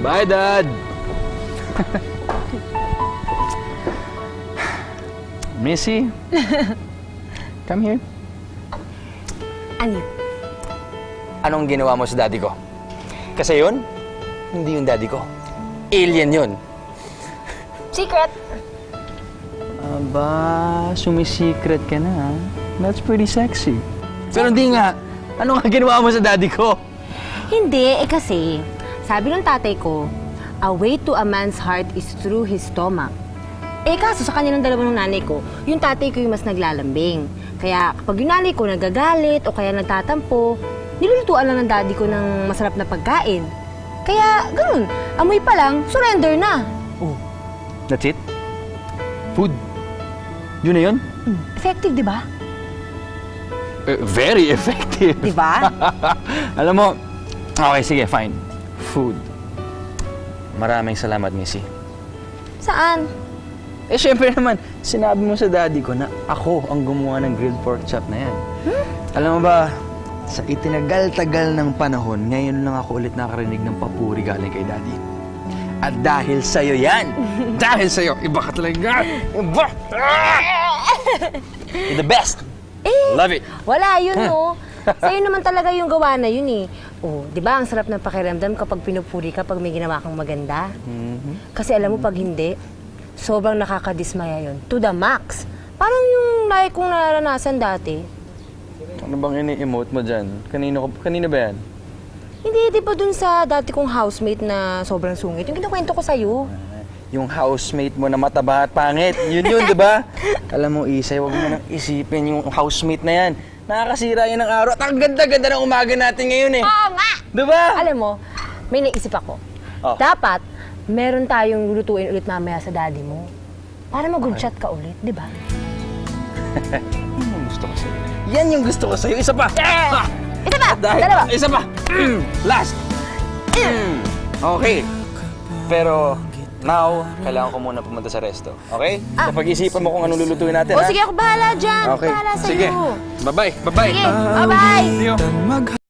Bye, Dad! Missy? Come here. Ano? Anong ginawa mo sa daddy ko? Kasi yun, hindi yung daddy ko. Alien yun. Secret? Aba, sumisikret ka na, ha? That's pretty sexy. Pero hindi nga. Ano nga ginawa mo sa daddy ko? Hindi, eh kasi, sabi ng tatay ko, a way to a man's heart is through his stomach. Eh kaso sa kanilang dalawa ng nanay ko, yung tatay ko yung mas naglalambing. Kaya kapag yung nanay ko nagagalit o kaya nagtatampo, nilulutuan lang ng daddy ko ng masarap na pagkain. Kaya, ganun, amoy pa lang, surrender na. Oh, that's it? Food? Yun na yun? Hmm, Effective, di ba? Eh, very effective. Di ba? Alam mo, okay, sige, fine. Food. Maraming salamat, Missy. Saan? Eh, syempre naman, sinabi mo sa daddy ko na ako ang gumawa ng grilled pork chop na yan. Alam mo ba, sa itinagal-tagal ng panahon, ngayon lang ako ulit nakarinig ng papuri galing kay daddy. At dahil sa'yo yan! dahil sa'yo, iba ka talaga! Iba! Ah! You're the best! Eh, Love it! Wala, yun no. Sa'yo naman talaga yung gawa na yun eh. Oh, di ba ang sarap ng pakiramdam kapag pinupuri ka pag may ginawa kang maganda? Kasi alam mo pag hindi, sobrang nakakadismaya yun. To the max. Parang yung like kong naranasan dati. Ano bang ini-emote mo dyan? Kanino, kanina ba yan? Hindi, di ba dun sa dati kong housemate na sobrang sungit? Yung kinakwento ko sa'yo. Yung housemate mo na mataba at pangit. Yun yun, di ba? Alam mo, Isay, huwag mo nang isipin yung housemate na yan. Nakakasira yan ng araw. At ang ganda-ganda ng umaga natin ngayon eh. Oo nga! Di ba? Alam mo, may naisip ako. Oh. Dapat, meron tayong lutuin ulit mamaya sa daddy mo. Para mag-group chat ka ulit, di ba? Yan yung gusto ko sa'yo. Yan yung gusto ko sa'yo. Isa pa! Ha! Ito ba? Dahil, Dalawa. Isa pa! Mm. Last! Mm. Okay. Pero, now, kailangan ko muna pumunta sa resto. Okay? Ah. Kapag isipan mo kung anong lulutuin natin, O ha? sige, ako bahala dyan. Okay. Bahala sa'yo. Sige. Bye-bye. Bye-bye. Sige, bye-bye. See you.